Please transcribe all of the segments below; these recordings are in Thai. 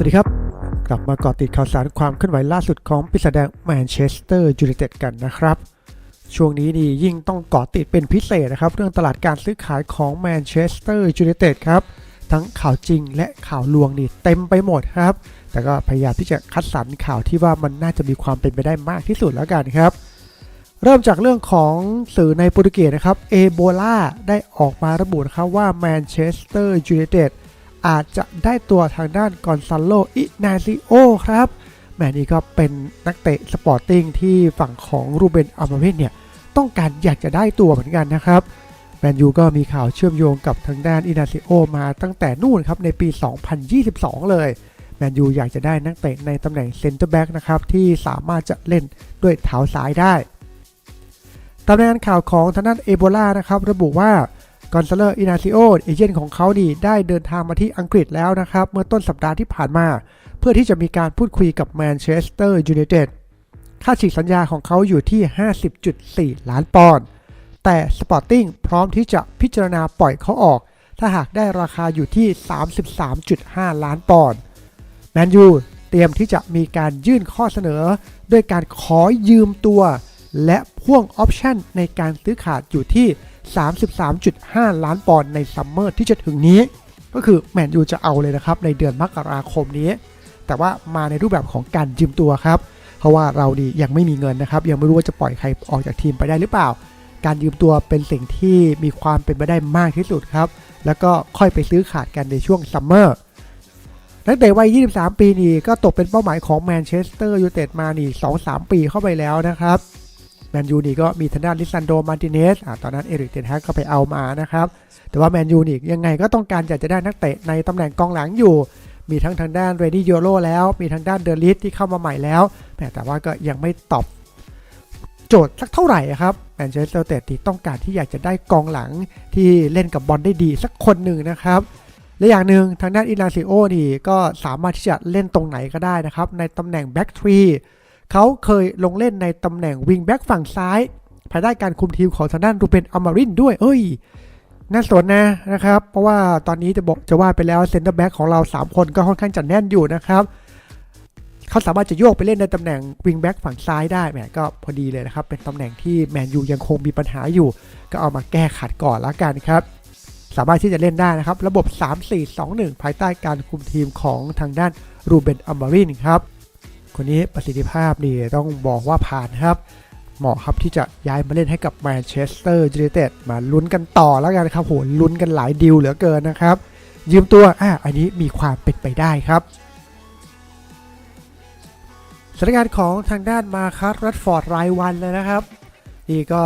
สวัสดีครับ กลับมาเกาะติดข่าวสารความเคลื่อนไหวล่าสุดของปีศาจแดงแมนเชสเตอร์ยูไนเต็ดกันนะครับ ช่วงนี้นี่ยิ่งต้องเกาะติดเป็นพิเศษนะครับ เรื่องตลาดการซื้อขายของแมนเชสเตอร์ยูไนเต็ดครับ ทั้งข่าวจริงและข่าวลวงนี่เต็มไปหมดครับ แต่ก็พยายามที่จะคัดสรรข่าวที่ว่ามันน่าจะมีความเป็นไปได้มากที่สุดแล้วกันครับเริ่มจากเรื่องของสื่อในโปรตุเกสนะครับ เอโบลาได้ออกมาระบุนะครับว่าแมนเชสเตอร์ยูไนเต็ด อาจจะได้ตัวทางด้านกอนซาโลอินาซิโอครับแมนนี่ก็เป็นนักเตะสปอร์ติ้งที่ฝั่งของรูเบนอัลมาเวนเนี่ยต้องการอยากจะได้ตัวเหมือนกันนะครับแมนยูก็มีข่าวเชื่อมโยงกับทางด้านอินาซิโอมาตั้งแต่นู่นครับในปี 2022 เลยแมนยูอยากจะได้นักเตะในตำแหน่งเซนเตอร์แบ็กนะครับที่สามารถจะเล่นด้วยเท้าซ้ายได้ตามรายงานข่าวของทางด้านเอโบลานะครับระบุว่า กอนซาเลอร์อินาซิโอเอเจนต์ของเขาดีได้เดินทางมาที่อังกฤษแล้วนะครับ เมื่อต้นสัปดาห์ที่ผ่านมา เพื่อที่จะมีการพูดคุยกับแมนเชสเตอร์ยูไนเต็ดค่าฉีกสัญญาของเขาอยู่ที่ 50.4 ล้านปอนด์แต่สปอร์ติ้งพร้อมที่จะพิจารณาปล่อยเขาออก ถ้าหากได้ราคาอยู่ที่ 33.5 ล้านปอนด์แมนยูเตรียมที่จะมีการยื่นข้อเสนอ ด้วยการขอยืมตัว และพ่วงออปชันในการซื้อขาดอยู่ที่ 33.5 ล้านปอนด์ในซัมเมอร์ที่จะถึงนี้ ก็คือแมนยูจะเอาเลยนะครับ ในเดือนมกราคมนี้ แต่ว่ามาในรูปแบบของการยืมตัวครับ เพราะว่าเราดียังไม่มีเงินนะครับ ยังไม่รู้ว่าจะปล่อยใครออกจากทีมไปได้หรือเปล่า การยืมตัวเป็นสิ่งที่มีความเป็นไปได้มากที่สุดครับ แล้วก็ค่อยไปซื้อขาดกันในช่วงซัมเมอร์นักเตะวัย 23 ปีนี่ก็ตกเป็นเป้าหมายของแมนเชสเตอร์ยูไนเต็ดมานี่ 2-3 ปีเข้าไปแล้วนะครับ แมนยูนี่ก็มีทางด้านลิซันโดมาร์ติเนสตอนนั้นเอริกเทนแฮกก็ไปเอามานะครับ แต่ว่าแมนยูนี่ยังไงก็ต้องการอยากจะได้นักเตะในตำแหน่งกองหลังอยู่ มีทั้งทางด้านเรดี้โยโรแล้ว มีทางด้านเดอริสที่เข้ามาใหม่แล้ว แต่ว่าก็ยังไม่ตอบโจทย์สักเท่าไหร่ครับแมนเชสเตอร์เตดที่ต้องการที่อยากจะได้กองหลังที่เล่นกับบอลได้ดีสักคนหนึ่งนะครับและอย่างหนึ่งทางด้านอินาซิโอนี่ก็สามารถที่จะเล่นตรงไหนก็ได้นะครับ ในตำแหน่งแบ็กทรี เขาเคยลงเล่นในตำแหน่งวิงแบ็กฝั่งซ้าย ภายใต้การคุมทีมของทางด้านรูเบนอมารินด้วย เอ้ย น่าสนนะนะครับ เพราะว่าตอนนี้จะบอกจะว่าไปแล้วเซนเตอร์แบ็กของเรา 3 คนก็ค่อนข้างจะแน่นอยู่นะครับ เขาสามารถจะโยกไปเล่นในตำแหน่งวิงแบ็กฝั่งซ้ายได้แหมก็พอดีเลยนะครับ เป็นตำแหน่งที่แมนยูยังคงมีปัญหาอยู่ ก็เอามาแก้ขัดก่อนละกันครับสามารถที่จะเล่นได้นะครับ ระบบ 3-4-2-1 ภายใต้การคุมทีมของทางด้านรูเบนอัมบารินครับ คนนี้ประสิทธิภาพนี่ต้องบอกว่าผ่านครับ เหมาะครับที่จะย้ายมาเล่นให้กับแมนเชสเตอร์ยูไนเต็ดมาลุ้นกันต่อแล้วกันครับโหลุ้นกันหลายดิวเหลือเกินนะครับ ยืมตัวอะอันนี้มีความเป็นไปได้ครับสถานการณ์ของทางด้านมาคัสรัตฟอร์ดรายวันเลยนะครับ นี่ก็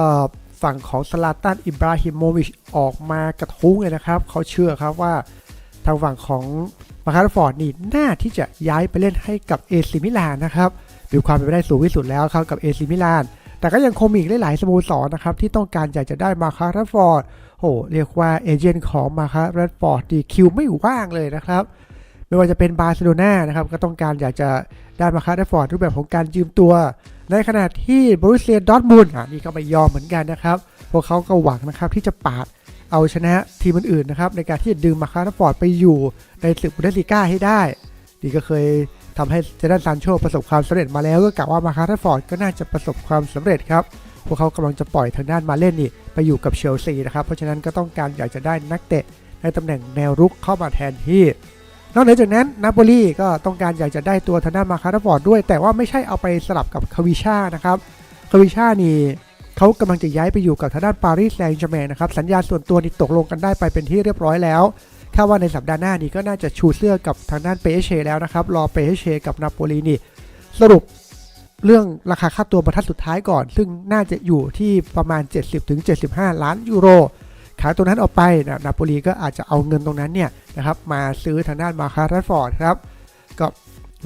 ฝั่งของสลาตันอิบราฮิโมวิชออกมากระทุ้งเลยนะครับ เขาเชื่อครับว่าทางฝั่งของ มาคัสรัตฟอร์ดนี่น่าที่จะย้ายไปเล่นให้กับเอซิมิลานนะครับมีความเป็นไปได้สูงที่สุดแล้วครับกับเอซิมิลานแต่ก็ยังคงมีอีกหลายสโมสรนะครับที่ต้องการอยากจะได้มาคาร์ฟอร์ดโอ้เรียกว่าเอเจนต์ของมาคาร์ฟอร์ดดีคิวไม่ว่างเลยนะครับไม่ว่าจะเป็นบาร์เซโลนานะครับก็ต้องการอยากจะได้มาคาร์ฟอร์ดรูปแบบของการยืมตัว ในขณะที่บรูเซียดอทมุนอะนี่ก็ไม่ยอมเหมือนกันนะครับพวกเขาก็หวังนะครับที่จะปาด เอาชนะทีมอื่นๆนะครับในการที่จะดึงมาคาร์รัตฟอร์ดไปอยู่ในศึกบุนเดสลีกาให้ได้นี่ก็เคยทำให้เจดันซานโชประสบความสำเร็จมาแล้วก็กล่าวว่ามาคาร์ทฟอร์ดก็น่าจะประสบความสำเร็จครับพวกเขากำลังจะปล่อยทางด้านมาเล่นนี่ไปอยู่กับเชลซีนะครับเพราะฉะนั้นก็ต้องการอยากจะได้นักเตะในตำแหน่งแนวรุกเข้ามาแทนที่ นอกเหนือจากนั้นนาโปลีก็ต้องการอยากจะได้ตัวทางด้านมาคาร์ฟอร์ดด้วย แต่ว่าไม่ใช่เอาไปสลับกับคาวิชานะครับคาวิชานี่ เขากำลังจะย้ายไปอยู่กับทางด้านปารีสแซงต์แชร์แมงนะครับ สัญญาส่วนตัวนี่ตกลงกันได้ไปเป็นที่เรียบร้อยแล้วคาดว่าในสัปดาห์หน้านี้ก็น่าจะชูเสื้อกับทางด้านเปเชแล้วนะครับรอเปเชกับนาโปลีนี่สรุปเรื่องราคาค่าตัวบรรทัดสุดท้ายก่อน ซึ่งน่าจะอยู่ที่ประมาณ 70-75 ล้านยูโร ขายตรงนั้นออกไปนะนาโปลีก็อาจจะเอาเงินตรงนั้นเนี่ยนะครับมาซื้อทางด้านมาคาร์รัฟอร์ดครับก็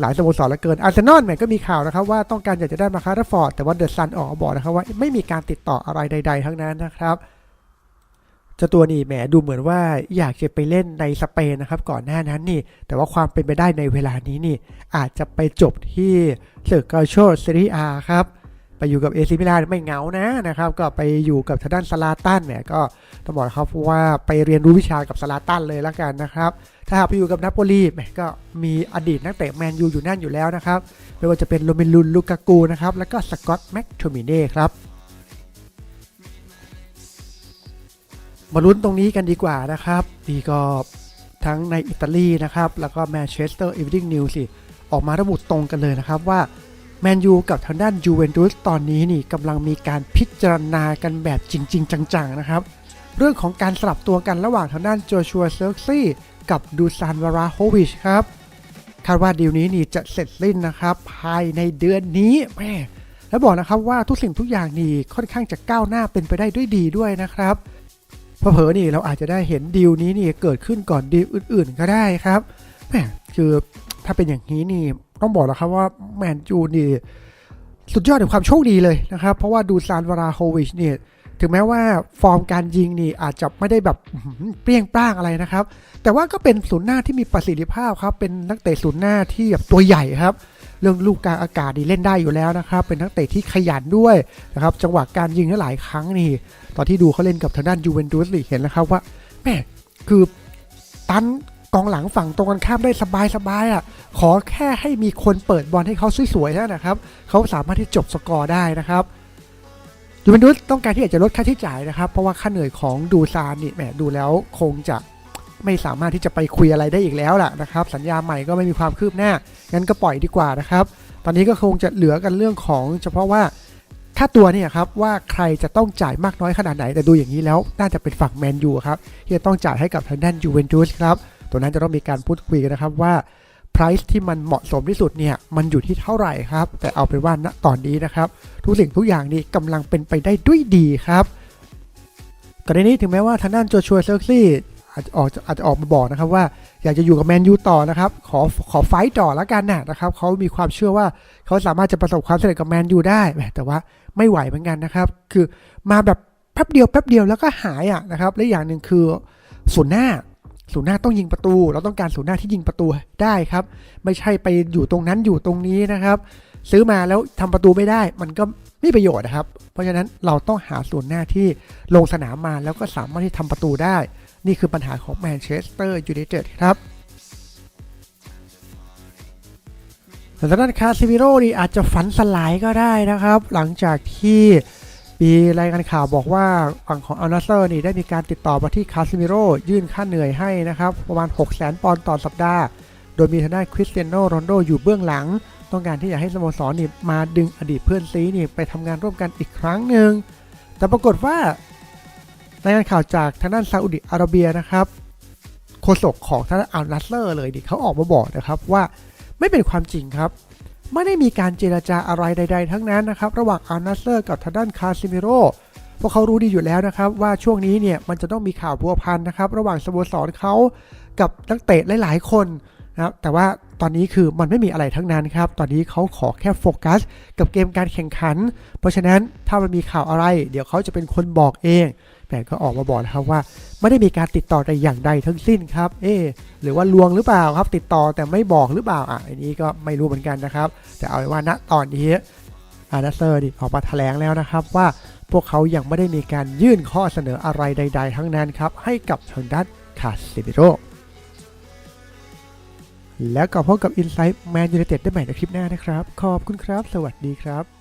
หลายสโมสรเหลือเกินอาร์เซนอลแหม่ก็มีข่าวนะครับว่าต้องการอยากจะได้มาคาร์รัตฟอร์ดแต่ว่าเดอะซันออกบอกนะครับว่าไม่มีการติดต่ออะไรใด ๆ ทั้งนั้นนะครับจ้าตัวนี่แหมดูเหมือนว่าอยากจะไปเล่นในสเปนนะครับก่อนหน้านั้นนี่ แต่ว่าความเป็นไปได้ในเวลานี้นี่ อาจจะไปจบที่เซอร์กาโชเซรีอาครับ ไปอยู่กับเอซิมิลานไม่เหงานะนะครับ ก็ไปอยู่กับทางด้านสลาตันเนี่ยก็ต้องบอกครับว่าไปเรียนรู้วิชากับสลาตันเลยละกันนะครับ ถ้าหากไปอยู่กับนาโปลีก็มีอดีตนักเตะแมนยูอยู่นั่นอยู่แล้วนะครับไม่ว่าจะเป็นโรเมลุนลูกากูนะครับแล้วก็สกอตแม็กโทมิเน่ครับมาลุ้นตรงนี้กันดีกว่านะครับนี่ก็ทั้งในอิตาลีนะครับแล้วก็แมนเชสเตอร์อีฟ n ิ n งนิวสิออกมาระบุตรงกันเลยนะครับว่า แมนยูกับทางด้านยูเวนตุสตอนนี้นี่กำลังมีการพิจารณากันแบบจริง ๆ จังๆนะครับ เรื่องของการสลับตัวกันระหว่างทางด้านโจชัวเซิร์กซี่กับดูซานวาราโฮวิชครับคาดว่าดีลนี้นี่จะเสร็จสิ้นนะครับ ภายในเดือนนี้แม่แล้วบอกนะครับว่าทุกสิ่งทุกอย่างนี่ค่อนข้างจะก้าวหน้าเป็นไปได้ด้วยดีด้วยนะครับเผลอๆนี่เราอาจจะได้เห็นดีลนี้นี่เกิดขึ้นก่อนดีลอื่น ๆ ก็ได้ครับแม่คือถ้าเป็นอย่างนี้นี่ ต้องบอกแล้วครับว่าแมนจูนี่สุดยอดในความโชคดีเลยนะครับ เพราะว่าดูซานวราโฮวิชเนี่ยถึงแม้ว่าฟอร์มการยิงนี่อาจจะไม่ได้แบบเปรี้ยงปร้างอะไรนะครับ แต่ว่าก็เป็นศูนย์หน้าที่มีประสิทธิภาพครับ เป็นนักเตะศูนย์หน้าที่แบบตัวใหญ่ครับ เรื่องลูกกลางอากาศนี่เล่นได้อยู่แล้วนะครับ เป็นนักเตะที่ขยันด้วยนะครับ จังหวะการยิงหลายครั้งนี่ ตอนที่ดูเขาเล่นกับทางด้านยูเวนตุสนี่เห็นแล้วครับว่าแม่คือตัน องหลังฝั่งตรงกันข้ามได้สบายๆอะขอแค่ให้มีคนเปิดบอลให้เขาสวยๆเท่านั้นนะครับเขาสามารถที่จบสกอร์ได้นะครับยูเวนตุสต้องการที่อยากจะลดค่าใช้จ่ายนะครับ เพราะว่าค่าเหนื่อยของดูซานนี่แหมดูแล้วคงจะไม่สามารถที่จะไปคุยอะไรได้อีกแล้วล่ะนะครับ สัญญาใหม่ก็ไม่มีความคืบหน้างั้นก็ปล่อยดีกว่านะครับ ตอนนี้ก็คงจะเหลือกันเรื่องของ เฉพาะว่าค่าตัวเนี่ยครับว่าใครจะต้องจ่ายมากน้อยขนาดไหนแต่ดูอย่างนี้แล้ว น่าจะเป็นฝั่งแมนยูครับที่จะต้องจ่ายให้กับทางด้านยูเวนตุสครับ ตัวนั้นจะต้องมีการพูดคุยกันนะครับว่า price ที่มันเหมาะสมที่สุดเนี่ยมันอยู่ที่เท่าไหร่ครับ แต่เอาเป็นว่าณตอนนี้นะครับ ทุกสิ่งทุกอย่างนี่กำลังเป็นไปได้ด้วยดีครับกรณีนี้ถึงแม้ว่าทางด้านโจชัวเซอร์ซี่อาจจะออกอาจจะออกมาบอกนะครับว่าอยากจะอยู่กับแมนยูต่อนะครับ ขอขอไฟต์ต่อแล้วกันนะนะครับเขามีความเชื่อว่าเขาสามารถจะประสบความสำเร็จกับแมนยูได้แต่ว่าไม่ไหวเหมือนกันนะครับ คือมาแบบแป๊บเดียวแป๊บเดียวแล้วก็หายอะนะครับและอย่างหนึ่งคือศูนย์หน้า ศูนย์หน้าต้องยิงประตู เราต้องการศูนย์หน้าที่ยิงประตูได้ครับ ไม่ใช่ไปอยู่ตรงนั้นอยู่ตรงนี้นะครับ ซื้อมาแล้วทำประตูไม่ได้ มันก็ไม่ประโยชน์นะครับ เพราะฉะนั้นเราต้องหาส่วนหน้าที่ลงสนามมาแล้วก็สามารถที่ทำประตูได้ นี่คือปัญหาของแมนเชสเตอร์ยูไนเต็ดครับส่วนทางด้านคาซิมิโร่นี่อาจจะฝันสลายก็ได้นะครับ หลังจากที่ มีรายงานข่าวบอกว่าฝั่งของอัลนาเซอร์นี่ได้มีการติดต่อมาที่คาซิมิโร่ยื่นค่าเหนื่อยให้นะครับ ประมาณ 6 0 0 0 0ปอนด์ต่อสัปดาห์ โดยมีทางด้านคริสเตียโนโรนโดอยู่เบื้องหลัง ต้องการที่จะให้สโมสรนี่มาดึงอดีตเพื่อนซีนี่ไปทำงานร่วมกันอีกครั้งหนึ่งแต่ปรากฏว่ารายงานข่าวจากทางด้านซาอุดิอาระเบียนะครับโฆษกของทางด้านอัลนัสเซอร์เลยดิเขาออกมาบอกนะครับว่าไม่เป็นความจริงครับ ไม่ได้มีการเจราจาอะไรใด ๆ ทั้งนั้นนะครับ ระหว่างอานาเซอร์กับทางด้านคาซิมิโรพวกเขารู้ดีอยู่แล้วนะครับ ว่าช่วงนี้เนี่ยมันจะต้องมีข่าวพัวพันนะครับ ระหว่างสโมสรเขากับนักเตะหลาย ๆ คนนะครับแต่ว่า ตอนนี้คือมันไม่มีอะไรทั้งนั้นครับ ตอนนี้เขาขอแค่โฟกัส กับเกมการแข่งขัน เพราะฉะนั้นถ้ามันมีข่าวอะไร เดี๋ยวเขาจะเป็นคนบอกเองแต่ก็ออกมาบอกนะครับว่า ไม่ได้มีการติดต่อแต่อย่างใดทั้งสิ้นครับ เอ๊หรือว่าลวงหรือเปล่าครับ ติดต่อแต่ไม่บอกหรือเปล่าอะอันนี้ก็ไม่รู้เหมือนกันนะครับ แต่เอาเป็นว่าณตอนนี้อาร์เซอร์ดิออกมาแถลงแล้วนะครับว่าพวกเขายังไม่ได้มีการยื่นข้อเสนออะไรใด ๆ ทั้งนั้นครับให้กับทางด้านคาซิมิโร แล้วก็พบกับ Inside Man United ได้ใหม่ในคลิปหน้านะครับ ขอบคุณครับ สวัสดีครับ